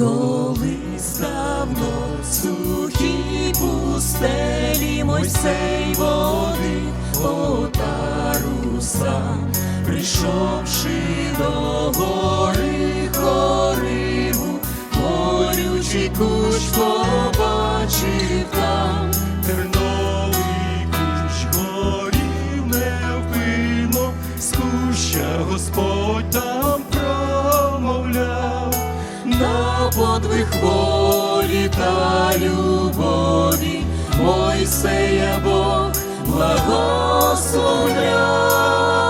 Колись давно в пустелі Мойсей водив отару сам, прийшовши до гори Хориву, горючий кущ побачив та любові Мойсея Бог благословляв.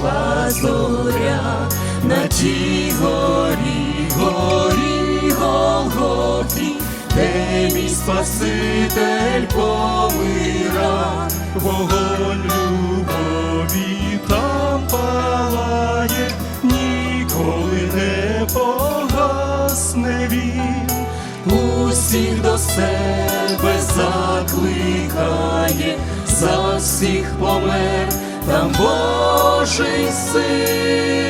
Зійшла зоря на тій горі, горі Голгофі, де мій Спаситель помира. Вогонь любові там палає, ніколи не погасне він. усіх до себе закликає, за всіх помер там Божий син.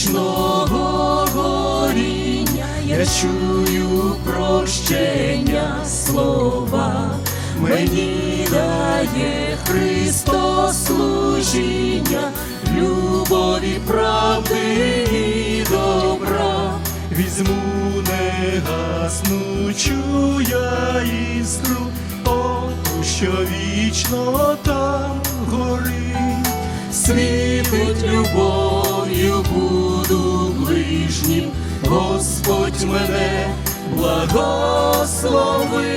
Вічного горіння. Я чую прощення слова, мені дає Христос служіння, любові, правди і добра. Візьму негаснучу я іскру, оту, що вічно там горить. світить любов'ю Господь мене благослови.